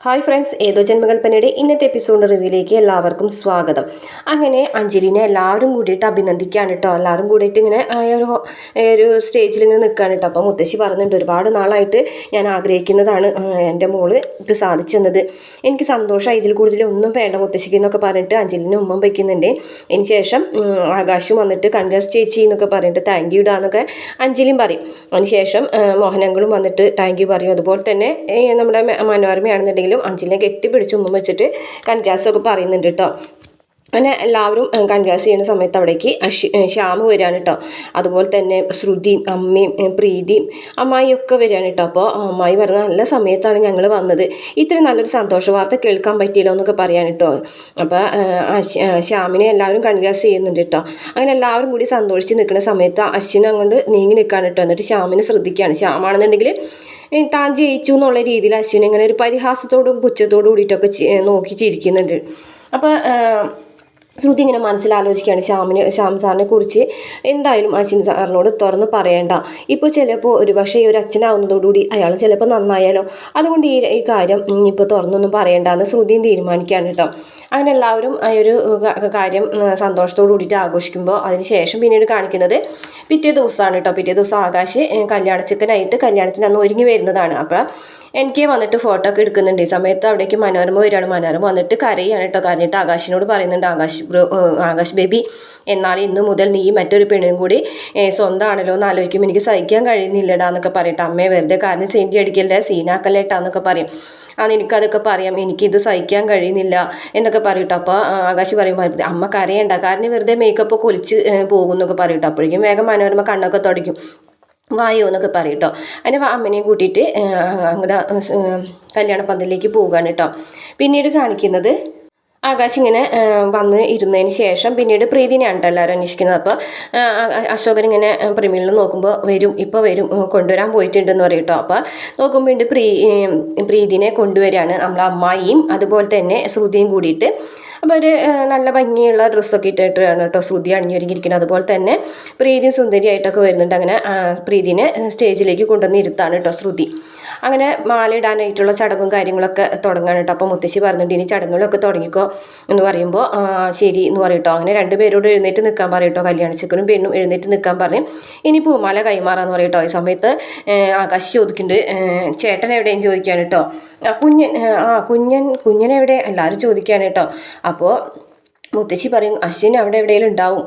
Hi friends ഏതോ ജന്മകൽപ്പനയുടെ ഇന്നത്തെ episode റിവ്യൂയിലേക്ക് എല്ലാവർക്കും സ്വാഗതം. അങ്ങനെ അഞ്ജലിനെ എല്ലാവരും കൂടിയിട്ട് അഭിനന്ദിക്കുകയാണ് കേട്ടോ എല്ലാവരും കൂടിയിട്ട് ഇങ്ങനെ ഒരു ഒരു സ്റ്റേജിൽ ഇങ്ങനെ നിൽക്കുകയാണ് കേട്ടോ അപ്പോൾ മുത്തശ്ശി പറഞ്ഞിട്ട് ഒരുപാട് നാളായിട്ട് ഞാൻ ആഗ്രഹിക്കുന്നതാണ് എന്റെ മോൾ ഇത് സാധിച്ചു തന്നത് എനിക്ക് സന്തോഷമായി ഇതിൽ കൂടുതൽ ഒന്നും വേണ്ട മുത്തശ്ശിക്ക് എന്നൊക്കെ പറഞ്ഞിട്ട് അഞ്ജലിനെ ഉമ്മം വയ്ക്കുന്നുണ്ട്. അതിന് ശേഷം ആകാശം വന്നിട്ട് കൺഗ്രസ് ചേച്ചി എന്നൊക്കെ പറഞ്ഞിട്ട് താങ്ക് യു ഇടാന്നൊക്കെ അഞ്ജലിയും പറയും. അതിന് ശേഷം മോഹനങ്ങളും വന്നിട്ട് താങ്ക് യു പറയും. അതുപോലെ തന്നെ നമ്മുടെ മ- മനോരമയാണെന്നുണ്ടെങ്കിലും അഞ്ജലിനെ കെട്ടിപ്പിടിച്ച് ഉമ്മ വെച്ചിട്ട് കൺഗ്രാസൊക്കെ പറയുന്നുണ്ട് കേട്ടോ. അങ്ങനെ എല്ലാവരും കൺഗ്രാസ് ചെയ്യുന്ന സമയത്ത് അവിടേക്ക് ശ്യാമ് വരികയാണ് കേട്ടോ. അതുപോലെ തന്നെ ശ്രുതിയും അമ്മയും പ്രീതിയും അമ്മായിയും ഒക്കെ വരികയാണ് കേട്ടോ. അപ്പോൾ അമ്മായി പറഞ്ഞ നല്ല സമയത്താണ് ഞങ്ങൾ വന്നത്. ഇത്രയും നല്ലൊരു സന്തോഷ വാർത്ത കേൾക്കാൻ പറ്റിയില്ല എന്നൊക്കെ പറയാൻ കേട്ടോ. അപ്പോൾ ശ്യാമിനെ എല്ലാവരും കൺഗ്രാസ് ചെയ്യുന്നുണ്ട് കേട്ടോ. അങ്ങനെ എല്ലാവരും കൂടി സന്തോഷിച്ച് നിൽക്കുന്ന സമയത്ത് അശ്വിൻ അങ്ങോട്ട് നീങ്ങി നിൽക്കുകയാണ് കേട്ടോ. എന്നിട്ട് ശ്യാമിനെ ശ്രദ്ധിക്കുകയാണ്. ശ്യാമാണെന്നുണ്ടെങ്കിൽ താൻ ജയിച്ചു എന്നുള്ള രീതിയിൽ അശ്വിൻ ഇങ്ങനെ ഒരു പരിഹാസത്തോടും പുച്ഛത്തോടും കൂടിയിട്ടൊക്കെ നോക്കി ചിരിക്കുന്നുണ്ട്. അപ്പോൾ ശ്രുതി ഇങ്ങനെ മനസ്സിലാലോചിക്കുകയാണ് ശ്യാമിന് ശ്യാം സാറിനെ കുറിച്ച്. എന്തായാലും അശ്വിൻ സാറിനോട് തുറന്ന് പറയേണ്ട. ഇപ്പോൾ ചിലപ്പോൾ ഒരു പക്ഷേ ഈ ഒരു അച്ഛനാവുന്നതോടുകൂടി അയാൾ ചിലപ്പോൾ നന്നായാലോ? അതുകൊണ്ട് ഈ ഈ കാര്യം ഇപ്പോൾ തുറന്നൊന്നും പറയേണ്ടെന്ന് ശ്രുതിയും തീരുമാനിക്കുകയാണ് കേട്ടോ. അങ്ങനെ എല്ലാവരും ആ ഒരു കാര്യം സന്തോഷത്തോടു കൂടിയിട്ട് ആഘോഷിക്കുമ്പോൾ അതിന് ശേഷം പിന്നീട് കാണിക്കുന്നത് പിറ്റേ ദിവസമാണ് കേട്ടോ. പിറ്റേ ദിവസം ആകാശ് കല്യാണച്ചിക്കനായിട്ട് കല്യാണത്തിന് അന്ന് ഒരുങ്ങി വരുന്നതാണ്. അപ്പോൾ എനിക്ക് വന്നിട്ട് ഫോട്ടോ ഒക്കെ എടുക്കുന്നുണ്ട്. ഈ സമയത്ത് അവിടേക്ക് മനോരമ വരികയാണ്. മനോരമ വന്നിട്ട് കരയാണ് കേട്ടോ. കരഞ്ഞിട്ട് ആകാശിനോട് പറയുന്നുണ്ട്. Akash bro Akash baby. എന്നാൽ ഇന്നു മുതൽ നീ മറ്റൊരു പെണ്ണിനും കൂടി സ്വന്തമാണല്ലോ എന്ന് ആലോചിക്കുമ്പോൾ എനിക്ക് സഹിക്കാൻ കഴിയുന്നില്ലടാ എന്നൊക്കെ പറയട്ടെ. അമ്മയെ വെറുതെ കാരണം സെന്റി അടിക്കല്ലേ? സീനാക്കല്ലേട്ടാന്നൊക്കെ പറയും. ആ എനിക്കതൊക്കെ പറയാം. എനിക്കിത് സഹിക്കാൻ കഴിയുന്നില്ല എന്നൊക്കെ പറയട്ടോ. അപ്പോൾ ആകാശ് പറയുമ്പോൾ അമ്മ കരയണ്ട. കാരണം വെറുതെ മേക്കപ്പ് ഒക്കെ ഒലിച്ച് ഏഹ് പോകും എന്നൊക്കെ പറയട്ടോ. അപ്പോഴേക്കും വേഗം മനോരമ കണ്ണൊക്കെ തുടയ്ക്കും. വായോ എന്നൊക്കെ പറയും കേട്ടോ അതിന് അമ്മനെയും കൂട്ടിയിട്ട് അങ്ങോട്ട് കല്യാണ പന്തലിലേക്ക് പോവുകയാണ് കേട്ടോ പിന്നീട് കാണിക്കുന്നത് ആകാശ് ഇങ്ങനെ വന്ന് ഇരുന്നതിന് ശേഷം പിന്നീട് പ്രീതിനെയാണ് കേട്ടോ എല്ലാവരും അന്വേഷിക്കുന്നത്. അപ്പോൾ അശോകൻ ഇങ്ങനെ പ്രമീളിൽ നോക്കുമ്പോൾ വരും ഇപ്പോൾ വരും കൊണ്ടുവരാൻ പോയിട്ടുണ്ടെന്ന് പറയും കേട്ടോ അപ്പോൾ നോക്കുമ്പോൾ പ്രീ പ്രീതിനെ കൊണ്ടുവരികയാണ് നമ്മളെ അമ്മായിയും അതുപോലെ തന്നെ ശ്രുതിയും കൂടിയിട്ട്. അപ്പോൾ ഒരു നല്ല ഭംഗിയുള്ള ഡ്രസ്സൊക്കെ ഇട്ടിട്ടാണ് കേട്ടോ ശ്രുതി അണിഞ്ഞൊരുങ്ങിയിരിക്കുന്നത്. അതുപോലെ തന്നെ പ്രീതിയും സുന്ദരിയായിട്ടൊക്കെ വരുന്നുണ്ട്. അങ്ങനെ പ്രീതിനെ സ്റ്റേജിലേക്ക് കൊണ്ടുവന്ന് ഇരുത്താണ് കേട്ടോ ശ്രുതി. അങ്ങനെ മാല ഇടാനായിട്ടുള്ള ചടങ്ങും കാര്യങ്ങളൊക്കെ തുടങ്ങാണ് കേട്ടോ. അപ്പോൾ മുത്തശ്ശി പറഞ്ഞിട്ട് ഇനി ചടങ്ങുകളൊക്കെ തുടങ്ങിക്കോ. എന്ന് പറയുമ്പോൾ ശരി എന്ന് പറയട്ടോ അങ്ങനെ രണ്ടുപേരോട് എഴുന്നേറ്റ് നിൽക്കാൻ പറയും കേട്ടോ. കല്യാണച്ചക്കനും പെണ്ണും എഴുന്നേറ്റ് നിൽക്കാൻ പറയും. ഇനി പൂമാല കൈമാറാന്ന് പറയട്ടോ ഈ സമയത്ത് ആകാശ് ചോദിക്കുന്നുണ്ട് ചേട്ടൻ എവിടെയും ചോദിക്കാൻ കേട്ടോ? കുഞ്ഞൻ ആ കുഞ്ഞൻ കുഞ്ഞൻ എവിടെ? എല്ലാവരും ചോദിക്കുകയാണ് കേട്ടോ. അപ്പോൾ മുത്തശ്ശി പറയും അശ്വിൻ അവിടെ എവിടെയെങ്കിലും ഉണ്ടാവും.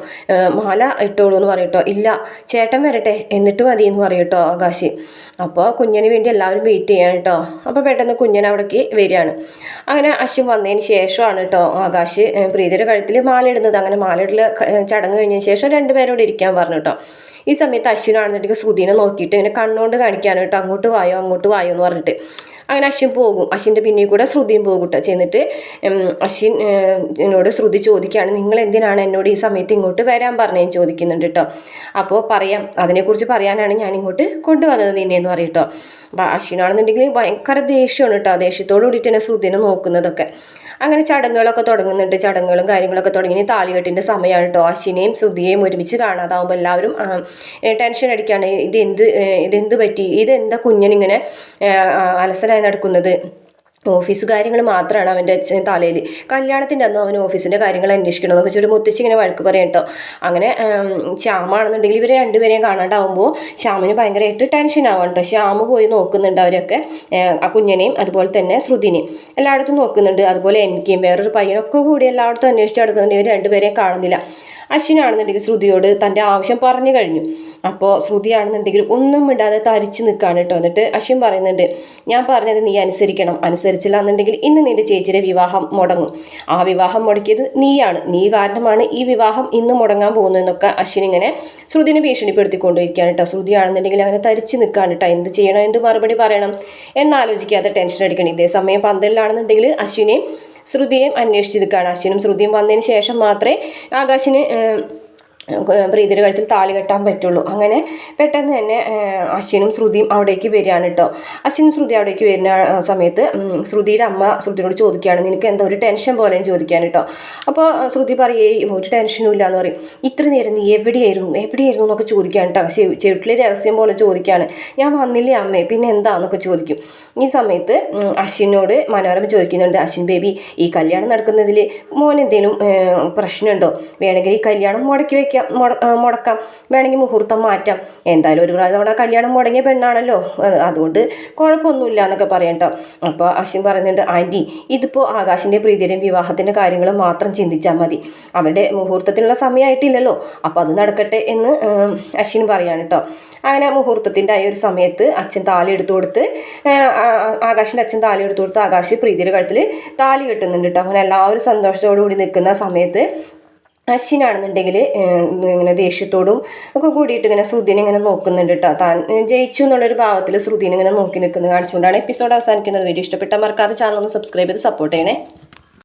മാല ഇട്ടോളൂ എന്ന് പറയട്ടോ ഇല്ല ചേട്ടൻ വരട്ടെ എന്നിട്ട് മതി എന്ന് പറയട്ടോ ആകാശി. അപ്പോൾ കുഞ്ഞിന് വേണ്ടി എല്ലാവരും വെയിറ്റ് ചെയ്യാണ് കേട്ടോ അപ്പോൾ പെട്ടെന്ന് കുഞ്ഞൻ അവിടേക്ക് വരികയാണ്. അങ്ങനെ അശ്വിൻ വന്നതിന് ശേഷമാണ് കേട്ടോ ആകാശ് പ്രീതിയുടെ കഴുത്തിൽ മാല ഇടുന്നത്. അങ്ങനെ മാല ഇടൽ ചടങ്ങ് കഴിഞ്ഞതിന് ശേഷം രണ്ടുപേരോട് ഇരിക്കാൻ പറഞ്ഞു കേട്ടോ ഈ സമയത്ത് അശ്വിനാണെന്നുണ്ടെങ്കിൽ ശ്രുതിനെ നോക്കിയിട്ട് ഇങ്ങനെ കണ്ണുകൊണ്ട് കാണിക്കാനായിട്ട് അങ്ങോട്ട് വായോ അങ്ങോട്ട് വായോ എന്ന് പറഞ്ഞിട്ട്. അങ്ങനെ അശ്വിൻ പോകും. അശ്വിന്റെ പിന്നിൽ കൂടെ ശ്രുതിയും പോകും കേട്ടോ. ചെന്നിട്ട് അശ്വിൻ എന്നോട് ശ്രുതി ചോദിക്കുകയാണ് നിങ്ങൾ എന്തിനാണ് എന്നോട് ഈ സമയത്ത് ഇങ്ങോട്ട് വരാൻ പറഞ്ഞതെന്ന് ചോദിക്കുന്നുണ്ട് കേട്ടോ. അപ്പോൾ പറയാം അതിനെക്കുറിച്ച് പറയാനാണ് ഞാൻ ഇങ്ങോട്ട് കൊണ്ടുവന്നത് നിന്നെയെന്ന് പറയും കേട്ടോ. അപ്പോൾ അശ്വിനാണെന്നുണ്ടെങ്കിൽ ഭയങ്കര ദേഷ്യമാണ് കേട്ടോ. ദേഷ്യത്തോട് കൂടിയിട്ട് തന്നെ ശ്രുതിനെ നോക്കുന്നതൊക്കെ. അങ്ങനെ ചടങ്ങുകളൊക്കെ തുടങ്ങുന്നുണ്ട്. ചടങ്ങുകളും കാര്യങ്ങളൊക്കെ തുടങ്ങി. താലികെട്ടിന്റെ സമയമാണ് കേട്ടോ അശ്വിനെയും ശ്രുതിയെയും ഒരുമിച്ച് കാണാതാവുമ്പോൾ എല്ലാവരും ടെൻഷൻ അടിക്കുകയാണ് ഇത് എന്ത് ഇതെന്ത് പറ്റി? ഇതെന്താ കുഞ്ഞനിങ്ങനെ അലസനായി നടക്കുന്നത്? ഓഫീസ് കാര്യങ്ങൾ മാത്രമാണ് അവന്റെ അച്ഛൻ തലയിൽ. കല്യാണത്തിന്റെ അന്ന് അവൻ ഓഫീസിന്റെ കാര്യങ്ങൾ അന്വേഷിക്കണം എന്നൊക്കെ ഒരു മുത്തശ്ശി ഇങ്ങനെ വഴക്ക് പറയും കേട്ടോ. അങ്ങനെ ശ്യാമാണെന്നുണ്ടെങ്കിൽ ഇവർ രണ്ടുപേരെയും കാണാണ്ടാവുമ്പോൾ ശ്യാമിന് ഭയങ്കരമായിട്ട് ടെൻഷൻ ആവാം കേട്ടോ. ശ്യാമ് പോയി നോക്കുന്നുണ്ട് അവരൊക്കെ ആ കുഞ്ഞനെയും അതുപോലെ തന്നെ ശ്രുതിനെയും. എല്ലായിടത്തും നോക്കുന്നുണ്ട്. അതുപോലെ എനിക്കും വേറൊരു പയ്യനൊക്കെ കൂടി എല്ലായിടത്തും അന്വേഷിച്ച് നടക്കുന്നുണ്ട്. ഇവർ രണ്ടുപേരെയും കാണുന്നില്ല. അശ്വിനാണെന്നുണ്ടെങ്കിൽ ശ്രുതിയോട് തന്റെ ആവശ്യം പറഞ്ഞു കഴിഞ്ഞു. അപ്പോൾ ശ്രുതിയാണെന്നുണ്ടെങ്കിൽ ഒന്നും ഇടാതെ തരിച്ച് നിൽക്കുകയാണ് കേട്ടോ. എന്നിട്ട് അശ്വിൻ പറയുന്നുണ്ട് ഞാൻ പറഞ്ഞത് നീ അനുസരിക്കണം. അനുസരിച്ചില്ല എന്നുണ്ടെങ്കിൽ ഇന്ന് നിന്റെ ചേച്ചിയുടെ വിവാഹം മുടങ്ങും. ആ വിവാഹം മുടക്കിയത് നീയാണ്. നീ കാരണമാണ് ഈ വിവാഹം ഇന്ന് മുടങ്ങാൻ പോകുന്നതെന്നൊക്കെ അശ്വിൻ ഇങ്ങനെ ശ്രുതിനെ ഭീഷണിപ്പെടുത്തിക്കൊണ്ടിരിക്കുകയാണ് കേട്ടോ. ശ്രുതിയാണെന്നുണ്ടെങ്കിൽ അങ്ങനെ തരിച്ച് നിൽക്കുകയാണ് കേട്ടോ. എന്ത് ചെയ്യണം? എന്ത് മറുപടി പറയണം? എന്നാലോചിക്കാതെ ടെൻഷൻ അടിക്കണം. ഇതേ സമയം പന്തലിലാണെന്നുണ്ടെങ്കിൽ അശ്വിനെ ശ്രുതിയെയും അന്വേഷിച്ചത് അശ്വിനും ശ്രുതിയും വന്നതിന് ശേഷം മാത്രമേ ആകാശിന് പ്രീതിയുടെ കഴുത്തിൽ താലി കെട്ടാൻ പറ്റുള്ളൂ. അങ്ങനെ പെട്ടെന്ന് തന്നെ അശ്വിനും ശ്രുതിയും അവിടേക്ക് വരികയാണ് കേട്ടോ അശ്വിനും ശ്രുതി അവിടേക്ക് വരുന്ന സമയത്ത് ശ്രുതിയുടെ അമ്മ ശ്രുതിയോട് ചോദിക്കുകയാണ് നിനക്ക് എന്താ ഒരു ടെൻഷൻ പോലെയും ചോദിക്കാൻ കേട്ടോ അപ്പോൾ ശ്രുതി പറയേ ഒരു ടെൻഷനും ഇല്ല എന്ന് പറയും. ഇത്ര നേരം നീ എവിടെയായിരുന്നു? എവിടെയായിരുന്നു? എന്നൊക്കെ ചോദിക്കാൻ കേട്ടോ ചെവിട്ടിലെ രഹസ്യം പോലെ ചോദിക്കുകയാണ്. ഞാൻ വന്നില്ലേ അമ്മേ? പിന്നെ എന്താന്നൊക്കെ ചോദിക്കും. ഈ സമയത്ത് അശ്വിനോട് മനോരമ ചോദിക്കുന്നുണ്ട്. അശ്വിൻ ബേബി ഈ കല്യാണം നടക്കുന്നതിൽ മോൻ എന്തെങ്കിലും പ്രശ്നമുണ്ടോ? വേണമെങ്കിൽ ഈ കല്യാണം മുടക്കി വയ്ക്കാം മുട- മുടക്കാം. വേണമെങ്കിൽ മുഹൂർത്തം മാറ്റാം. എന്തായാലും ഒരു പ്രാവശ്യം അവിടെ കല്യാണം മുടങ്ങിയ പെണ്ണാണല്ലോ. അതുകൊണ്ട് കുഴപ്പമൊന്നുമില്ല എന്നൊക്കെ പറയണ്ട അപ്പോൾ അശ്വിൻ പറയുന്നുണ്ട് ആന്റി ഇതിപ്പോൾ ആകാശിന്റെ പ്രീതിയുടെയും വിവാഹത്തിന്റെ കാര്യങ്ങൾ മാത്രം ചിന്തിച്ചാൽ മതി. അവരുടെ മുഹൂർത്തത്തിനുള്ള സമയമായിട്ടില്ലല്ലോ അപ്പോൾ അത് നടക്കട്ടെ എന്ന് അശ്വിൻ പറയാണ് കേട്ടോ അങ്ങനെ മുഹൂർത്തത്തിന്റെ ആ ഒരു സമയത്ത് അച്ഛൻ താലി എടുത്തു കൊടുത്ത് ആകാശിന്റെ അച്ഛൻ താലി എടുത്തു കൊടുത്ത് ആകാശ് പ്രീതിയുടെ കഴുത്തിൽ താലി കെട്ടുന്നുണ്ട് കേട്ടോ അങ്ങനെ എല്ലാവരും സന്തോഷത്തോടു കൂടി നിൽക്കുന്ന സമയത്ത് അശ്വിനാണെന്നുണ്ടെങ്കിൽ ഇങ്ങനെ ദേഷ്യത്തോടും ഒക്കെ കൂടിയിട്ട് ഇങ്ങനെ ശ്രുതിനെ ഇങ്ങനെ നോക്കുന്നുണ്ട് കേട്ടോ താൻ ജയിച്ചു എന്നുള്ളൊരു ഭാവത്തിൽ ശ്രുതിനെ ഇങ്ങനെ നോക്കി നിൽക്കുന്നത് കാണിച്ചുകൊണ്ടാണ് എപ്പിസോഡ് അവസാനിക്കുന്നത്. വീഡിയോ ഇഷ്ടപ്പെട്ട മറക്കാതെ ചാനൽ ഒന്ന് സബ്സ്ക്രൈബ് ചെയ്ത് സപ്പോർട്ട് ചെയ്യണേ.